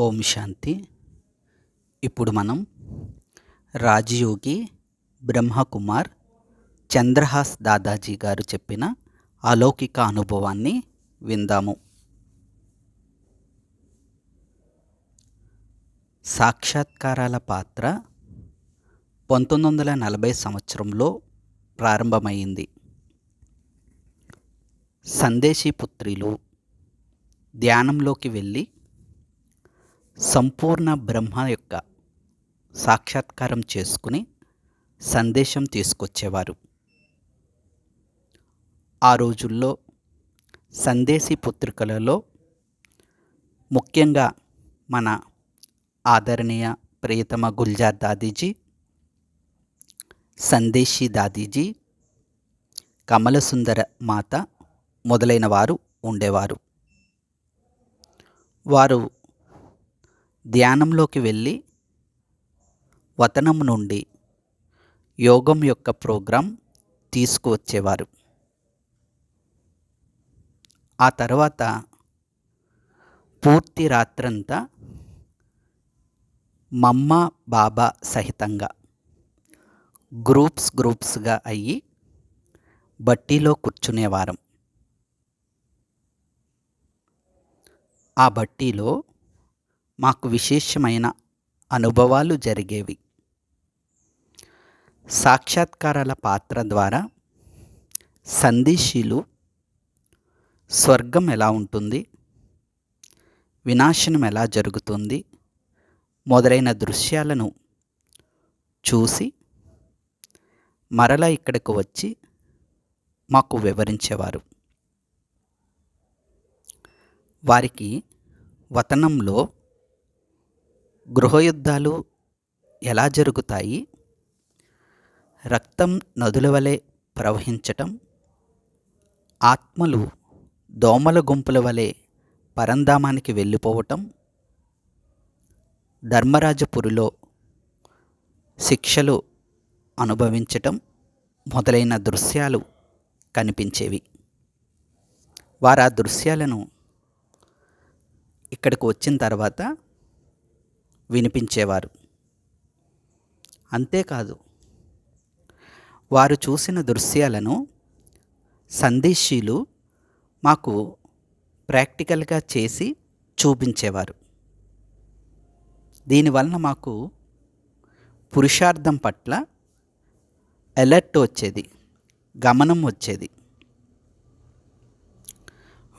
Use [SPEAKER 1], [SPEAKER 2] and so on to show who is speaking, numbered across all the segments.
[SPEAKER 1] ఓం శాంతి. ఇప్పుడు మనం రాజయోగి బ్రహ్మకుమార్ చంద్రహాస్ దాదాజీ గారు చెప్పిన అలౌకిక అనుభవాన్ని విందాము. సాక్షాత్కారాల పాత్ర పంతొమ్మిది వందల నలభై సంవత్సరంలో ప్రారంభమైంది. సందేశీ పుత్రిలు ధ్యానంలోకి వెళ్ళి సంపూర్ణ బ్రహ్మ యొక్క సాక్షాత్కారం చేసుకుని సందేశం తీసుకొచ్చేవారు. ఆ రోజుల్లో సందేశీ పుత్రికలలో ముఖ్యంగా మన ఆదరణీయ ప్రియతమ గుల్జార్ దాదీజీ సందేశీ దాదీజీ కమలసుందర మాత మొదలైన వారు ఉండేవారు. వారు ధ్యానంలోకి వెళ్ళి వతనం నుండి యోగం యొక్క ప్రోగ్రాం తీసుకువచ్చేవారు. ఆ తర్వాత పూర్తి రాత్రంతా మమ్మ బాబా సహితంగా గ్రూప్స్ గ్రూప్స్గా అయ్యి బట్టీలో కూర్చునేవారం. ఆ బట్టీలో మాకు విశేషమైన అనుభవాలు జరిగేవి. సాక్షాత్కారాల పాత్ర ద్వారా సందేశీలు స్వర్గం ఎలా ఉంటుంది వినాశనం ఎలా జరుగుతుంది మొదలైన దృశ్యాలను చూసి మరలా ఇక్కడికి వచ్చి మాకు వివరించేవారు. వారికి వతనంలో గృహయుద్ధాలు ఎలా జరుగుతాయి? రక్తం నదుల వలె ప్రవహించటం ఆత్మలు దోమల గుంపుల వలె పరంధామానికి వెళ్ళిపోవటం ధర్మరాజపురిలో శిక్షలు అనుభవించటం మొదలైన దృశ్యాలు కనిపించేవి. వారు ఆ దృశ్యాలను ఇక్కడికి వచ్చిన తర్వాత వినిపించేవారు. అంతేకాదు వారు చూసిన దృశ్యాలను సందేశీలు మాకు ప్రాక్టికల్గా చేసి చూపించేవారు. దీనివలన మాకు పురుషార్థం పట్ల అలర్ట్ వచ్చేది గమనం వచ్చేది.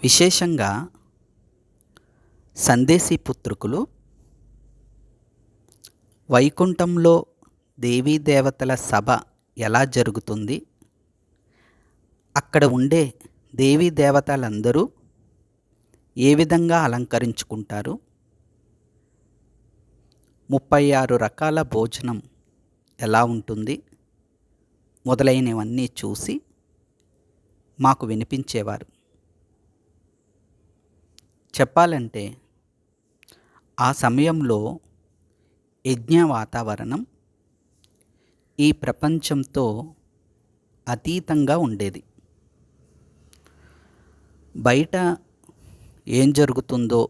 [SPEAKER 1] విశేషంగా సందేశీ పుత్రుకులు వైకుంఠంలో దేవీ దేవతల సభ ఎలా జరుగుతుంది? అక్కడ ఉండే దేవీ దేవతలందరూ ఏ విధంగా అలంకరించుకుంటారు? ముప్పై ఆరు రకాల భోజనం ఎలా ఉంటుంది? మొదలైనవన్నీ చూసి మాకు వినిపించేవారు. చెప్పాలంటే ఆ సమయంలో యజ్ఞ వాతావరణం ఈ ప్రపంచంతో అతీతంగా ఉండేది. బయట ఏం జరుగుతుందో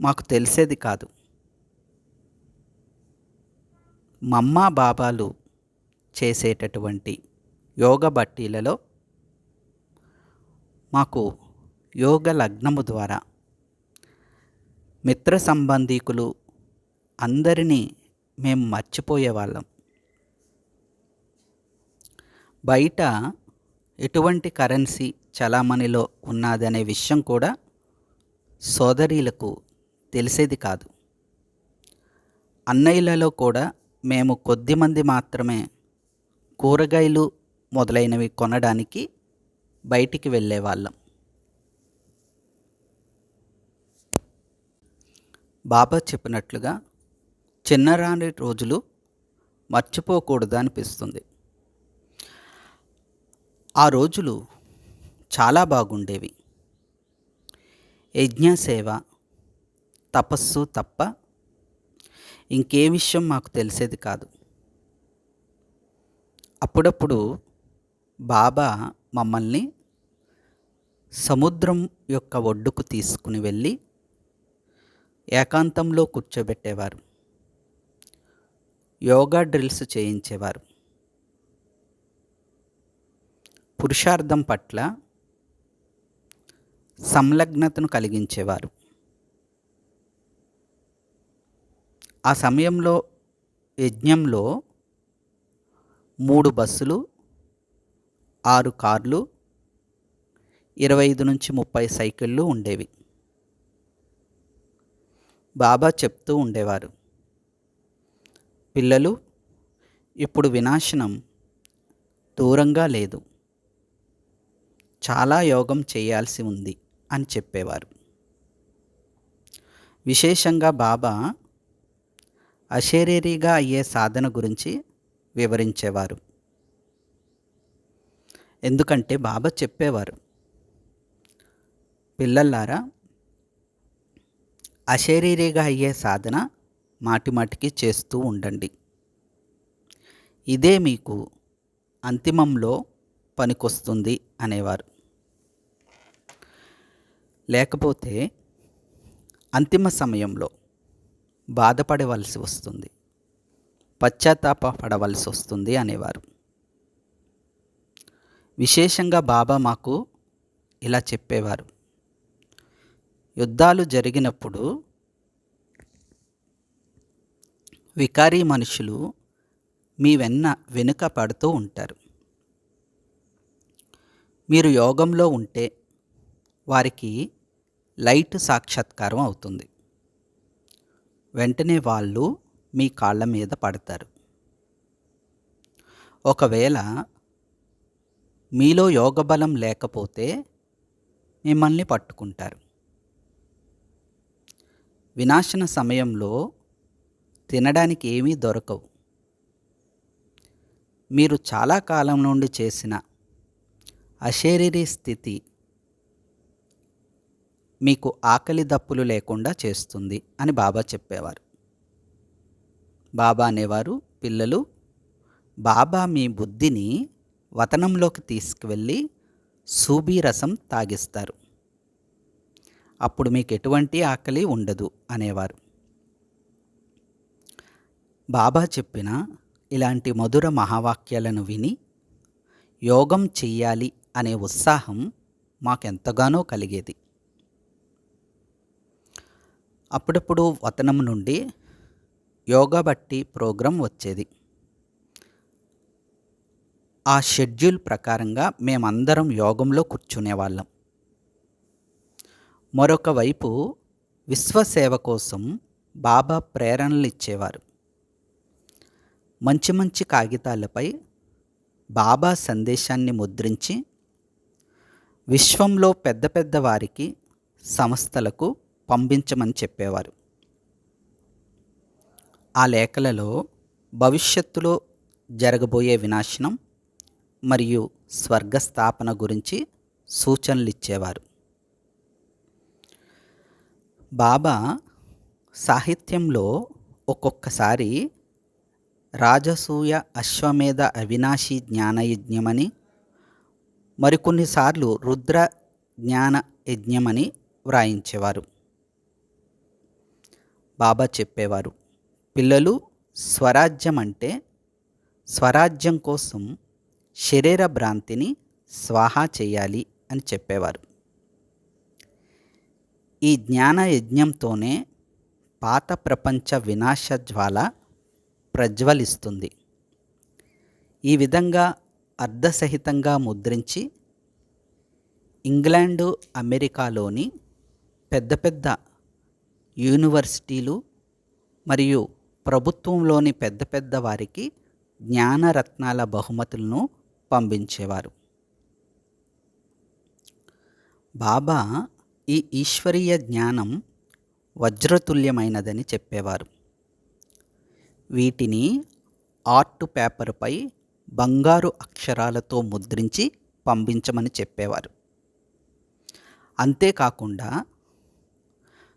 [SPEAKER 1] మాకు తెలిసేది కాదు. మమ్మ బాబాలు చేసేటటువంటి యోగ బట్టీలలో మాకు యోగ లగ్నము ద్వారా మిత్ర సంబంధీకులు అందరినీ మేము మర్చిపోయేవాళ్ళం బయట ఎటువంటి కరెన్సీ చలామణిలో ఉన్నదనే విషయం కూడా సోదరీలకు తెలిసేది కాదు. అన్నయ్యలలో కూడా మేము కొద్దిమంది మాత్రమే కూరగాయలు మొదలైనవి కొనడానికి బయటికి వెళ్ళేవాళ్ళం బాబా చెప్పినట్లుగా చిన్నరాని రోజులు మర్చిపోకూడదు అనిపిస్తుంది. ఆ రోజులు చాలా బాగుండేవి. యజ్ఞసేవ తపస్సు తప్ప ఇంకే విషయం మాకు తెలిసేది కాదు. అప్పుడప్పుడు బాబా మమ్మల్ని సముద్రం యొక్క ఒడ్డుకు తీసుకుని వెళ్ళి ఏకాంతంలో కూర్చోబెట్టేవారు. యోగా డ్రిల్స్ చేయించేవారు. పురుషార్థం పట్ల సంలగ్నతను కలిగించేవారు. ఆ సమయంలో యజ్ఞంలో మూడు బస్సులు ఆరు కార్లు ఇరవై ఐదు నుంచి ముప్పై సైకిళ్ళు ఉండేవి. బాబా చెప్తూ ఉండేవారు పిల్లలు ఇప్పుడు వినాశనం దూరంగా లేదు. చాలా యోగం చేయాల్సి ఉంది అని చెప్పేవారు. విశేషంగా బాబా అశరీరిగా అయ్యే సాధన గురించి వివరించేవారు. ఎందుకంటే బాబా చెప్పేవారు పిల్లల్లారా అశరీరిగా అయ్యే సాధన మాటిమాటికి చేస్తూ ఉండండి. ఇదే మీకు అంతిమంలో పనికొస్తుంది అనేవారు. లేకపోతే అంతిమ సమయంలో బాధపడవలసి వస్తుంది. పశ్చాత్తాప పడవలసి వస్తుంది అనేవారు. విశేషంగా బాబా మాకు ఇలా చెప్పేవారు. యుద్ధాలు జరిగినప్పుడు వికారీ మనుషులు మీ వెన్న వెనుక పడుతూ ఉంటారు. మీరు యోగంలో ఉంటే వారికి లైట్ సాక్షాత్కారం అవుతుంది. వెంటనే వాళ్ళు మీ కాళ్ళ మీద పడతారు. ఒకవేళ మీలో యోగ బలం లేకపోతే మిమ్మల్ని పట్టుకుంటారు. వినాశన సమయంలో తినడానికి ఏమీ దొరకవు. మీరు చాలా కాలం నుండి చేసిన అశరీరీ స్థితి మీకు ఆకలి దప్పులు లేకుండా చేస్తుంది అని బాబా చెప్పేవారు. బాబా అనేవారు పిల్లలు బాబా మీ బుద్ధిని వతనంలోకి తీసుకువెళ్ళి సూబీ రసం తాగిస్తారు. అప్పుడు మీకు ఎటువంటి ఆకలి ఉండదు అనేవారు. బాబా చెప్పిన ఇలాంటి మధుర మహావాక్యాలను విని యోగం చెయ్యాలి అనే ఉత్సాహం మాకెంతగానో కలిగేది. అప్పుడప్పుడు వతనం నుండి యోగా బట్టి ప్రోగ్రాం వచ్చేది. ఆ షెడ్యూల్ ప్రకారంగా మేమందరం యోగంలో కూర్చునేవాళ్ళం. మరొక వైపు విశ్వసేవ కోసం బాబా ప్రేరణలు ఇచ్చేవారు. మంచి మంచి కాగితాలపై బాబా సందేశాన్ని ముద్రించి విశ్వంలో పెద్ద పెద్ద వారికి సంస్థలకు పంపించమని చెప్పేవారు. ఆ లేఖలలో భవిష్యత్తులో జరగబోయే వినాశనం మరియు స్వర్గస్థాపన గురించి సూచనలు ఇచ్చేవారు. బాబా సాహిత్యంలో ఒక్కొక్కసారి రాజసూయ అశ్వమేధ అవినాశి జ్ఞానయజ్ఞమని మరికొన్నిసార్లు రుద్ర జ్ఞాన యజ్ఞమని వ్రాయించేవారు. బాబా చెప్పేవారు పిల్లలు స్వరాజ్యం అంటే స్వరాజ్యం కోసం శరీర భ్రాంతిని స్వాహా చేయాలి అని చెప్పేవారు. ఈ జ్ఞాన యజ్ఞంతోనే పాత ప్రపంచ వినాశ జ్వాల ప్రజ్వలిస్తుంది. ఈ విధంగా అర్ధసహితంగా ముద్రించి ఇంగ్లాండు అమెరికాలోని పెద్ద పెద్ద యూనివర్సిటీలు మరియు ప్రభుత్వంలోని పెద్ద పెద్ద వారికి జ్ఞానరత్నాల బహుమతులను పంపించేవారు. బాబా ఈ ఈశ్వరీయ జ్ఞానం వజ్రతుల్యమైనదని చెప్పేవారు. వీటిని ఆర్ట్ పేపర్పై బంగారు అక్షరాలతో ముద్రించి పంపించమని చెప్పేవారు. అంతేకాకుండా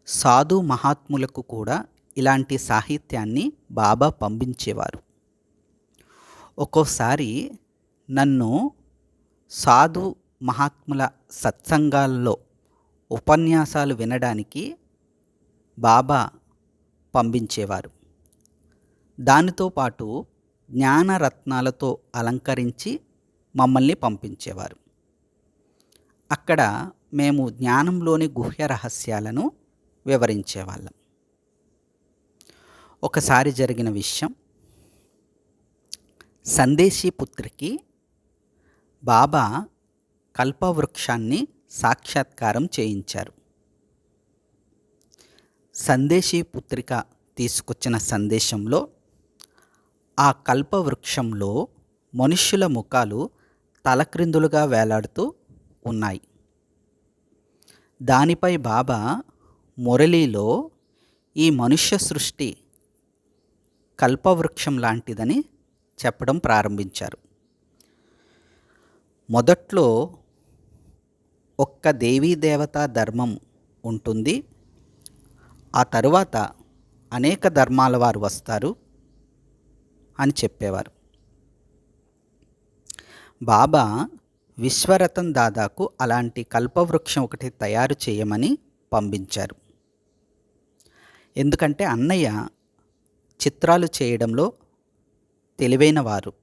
[SPEAKER 1] సాధు మహాత్ములకు కూడా ఇలాంటి సాహిత్యాన్ని బాబా పంపించేవారు. ఒక్కోసారి నన్ను సాధు మహాత్ముల సత్సంగాల్లో ఉపన్యాసాలు వినడానికి బాబా పంపించేవారు. దానితో పాటు జ్ఞానరత్నాలతో అలంకరించి మమ్మల్ని పంపించేవారు. అక్కడ మేము జ్ఞానంలోని గుహ్య రహస్యాలను వివరించేవాళ్ళం. ఒకసారి జరిగిన విషయం సందేశీ పుత్రికి బాబా కల్పవృక్షాన్ని సాక్షాత్కారం చేయించారు. సందేశీ పుత్రిక తీసుకొచ్చిన సందేశంలో ఆ కల్పవృక్షంలో మనుష్యుల ముఖాలు తలక్రిందులుగా వేలాడుతూ ఉన్నాయి. దానిపై బాబా మురళీలో ఈ మనుష్య సృష్టి కల్పవృక్షం లాంటిదని చెప్పడం ప్రారంభించారు. మొదట్లో ఒక్క దేవీ దేవతా ధర్మం ఉంటుంది. ఆ తరువాత అనేక ధర్మాల వారు వస్తారు. అని చెప్పేవారు. బాబా విశ్వరతన్ దాదాకు అలాంటి కల్పవృక్షం ఒకటి తయారు చేయమని పంపించారు. ఎందుకంటే అన్నయ్య చిత్రాలు చేయడంలో తెలివైన వారు.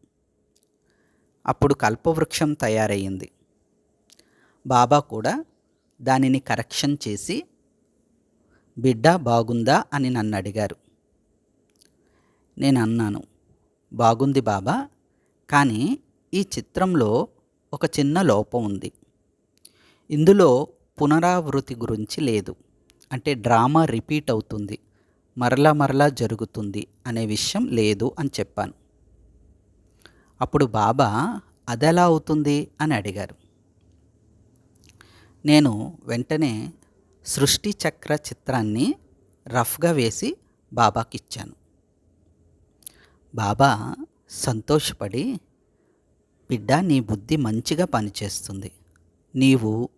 [SPEAKER 1] అప్పుడు కల్పవృక్షం తయారయ్యింది బాబా కూడా దానిని కరెక్షన్ చేసి బిడ్డ బాగుందా? అని నన్ను అడిగారు. నేను అన్నాను బాగుంది బాబా. కానీ ఈ చిత్రంలో ఒక చిన్న లోపం ఉంది. ఇందులో పునరావృతి గురించి లేదు. అంటే డ్రామా రిపీట్ అవుతుంది. మరలా మరలా జరుగుతుంది అనే విషయం లేదు అని చెప్పాను. అప్పుడు బాబా అదెలా అవుతుంది? అని అడిగారు. నేను వెంటనే సృష్టి చక్ర చిత్రాన్ని రఫ్గా వేసి బాబాకి ఇచ్చాను బాబా సంతోషపడి బిడ్డ నీ బుద్ధి మంచిగా పనిచేస్తుంది. నీవు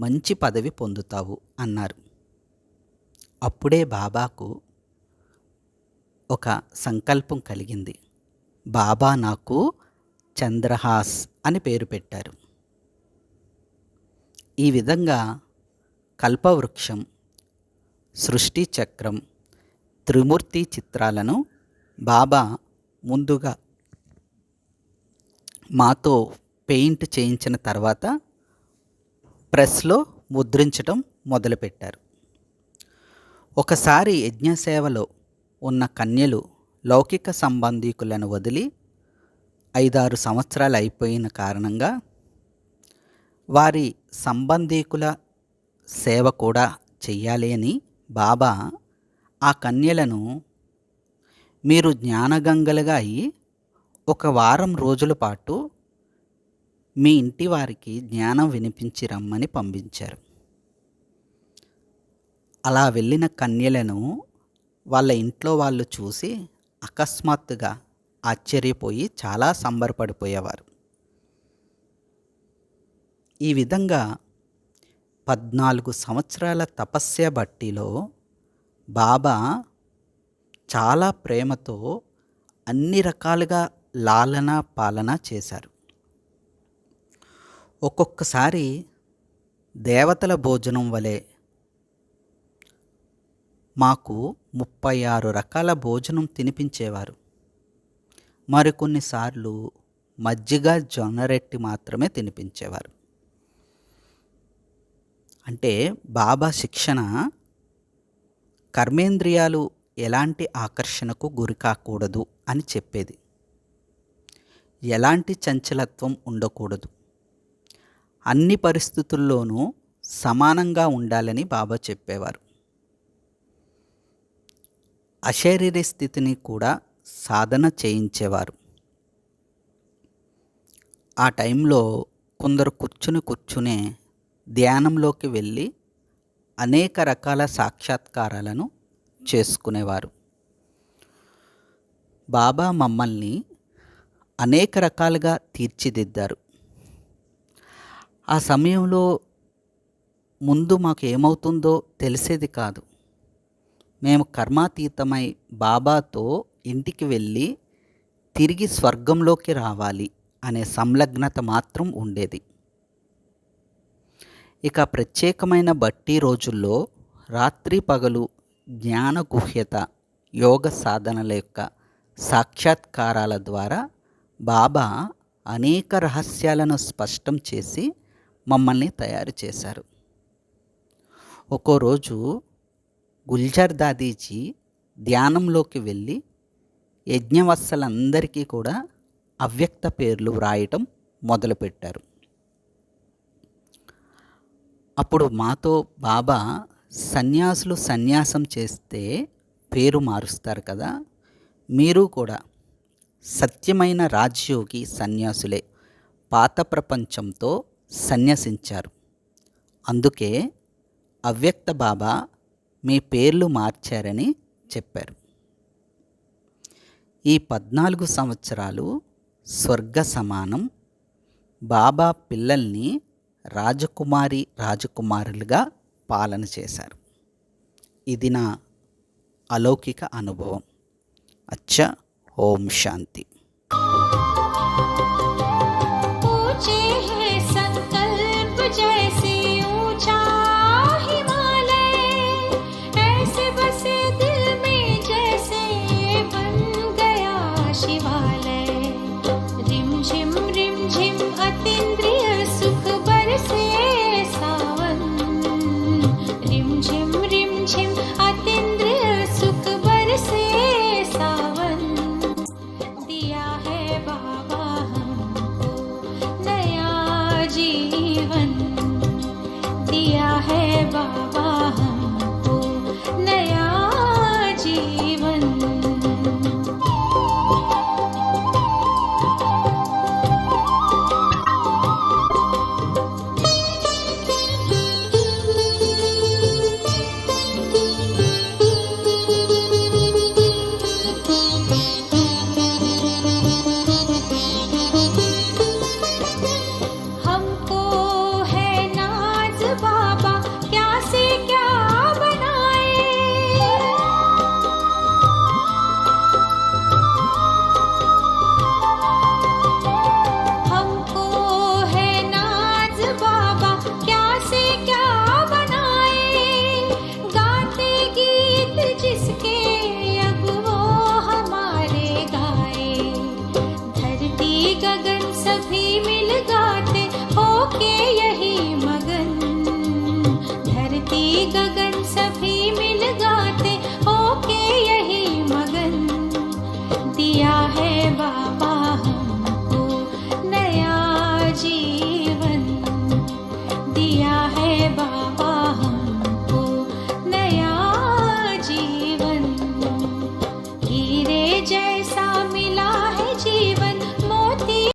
[SPEAKER 1] మంచి పదవి పొందుతావు అన్నారు. అప్పుడే బాబాకు ఒక సంకల్పం కలిగింది. బాబా నాకు చంద్రహాస్ అని పేరు పెట్టారు. ఈ విధంగా కల్పవృక్షం సృష్టి చక్రం త్రిమూర్తి చిత్రాలను బాబా ముందుగా మాతో పెయింట్ చేయించిన తర్వాత ప్రెస్లో ముద్రించడం మొదలుపెట్టారు. ఒకసారి యజ్ఞసేవలో ఉన్న కన్యలు లౌకిక సంబంధీకులను వదిలి ఐదారు సంవత్సరాలు అయిపోయిన కారణంగా వారి సంబంధీకుల సేవ కూడా చెయ్యాలి అని బాబా ఆ కన్యలను మీరు జ్ఞానగంగలుగా అయి ఒక వారం రోజుల పాటు మీ ఇంటి వారికి జ్ఞానం వినిపించి రమ్మని పంపించారు. అలా వెళ్ళిన కన్యలను వాళ్ళ ఇంట్లో వాళ్ళు చూసి అకస్మాత్తుగా ఆశ్చర్యపోయి చాలా సంబరపడిపోయేవారు. ఈ విధంగా పద్నాలుగు సంవత్సరాల తపస్య బట్టిలో బాబా చాలా ప్రేమతో అన్ని రకాలుగా లాలన పాలన చేశారు. ఒక్కొక్కసారి దేవతల భోజనం వలె మాకు ముప్పై ఆరు రకాల భోజనం తినిపించేవారు. మరికొన్నిసార్లు మజ్జిగ జొన్నరెట్టి మాత్రమే తినిపించేవారు. అంటే బాబా శిక్షణ కర్మేంద్రియాలు ఎలాంటి ఆకర్షణకు గురి కాకూడదు అని చెప్పేది. ఎలాంటి చంచలత్వం ఉండకూడదు. అన్ని పరిస్థితుల్లోనూ సమానంగా ఉండాలని బాబా చెప్పేవారు. అశరీర స్థితిని కూడా సాధన చేయించేవారు. ఆ టైంలో కొందరు కూర్చుని కూర్చునే ధ్యానంలోకి వెళ్ళి అనేక రకాల సాక్షాత్కారాలను చేసుకునేవారు. బాబా మమ్మల్ని అనేక రకాలుగా తీర్చిదిద్దారు. ఆ సమయంలో ముందు మాకు ఏమవుతుందో తెలిసేది కాదు.
[SPEAKER 2] మేము కర్మాతీతమై బాబాతో ఇంటికి వెళ్ళి తిరిగి స్వర్గంలోకి రావాలి అనే సంలగ్నత మాత్రం ఉండేది. ఇక ప్రత్యేకమైన బట్టి రోజుల్లో రాత్రి పగలు జ్ఞాన గుహ్యత యోగ సాధనల యొక్క సాక్షాత్కారాల ద్వారా బాబా అనేక రహస్యాలను స్పష్టం చేసి మమ్మల్ని తయారు చేశారు. ఒక్కో రోజు గుల్జార్ దాదీజీ ధ్యానంలోకి వెళ్ళి యజ్ఞవత్సలందరికీ కూడా అవ్యక్త పేర్లు వ్రాయటం మొదలుపెట్టారు. అప్పుడు మాతో బాబా సన్యాసులు సన్యాసం చేస్తే పేరు మారుస్తారు కదా. మీరు కూడా సత్యమైన రాజ్యోగి సన్యాసులే. పాత ప్రపంచంతో సన్యసించారు. అందుకే అవ్యక్త బాబా మీ పేర్లు మార్చారని చెప్పారు. ఈ పద్నాలుగు సంవత్సరాలు స్వర్గ సమానం. బాబా పిల్లల్ని రాజకుమారి రాజకుమారులుగా పాలన చేశారు. ఇది నా అలౌకిక అనుభవం. అచ్చ ఓం శాంతి.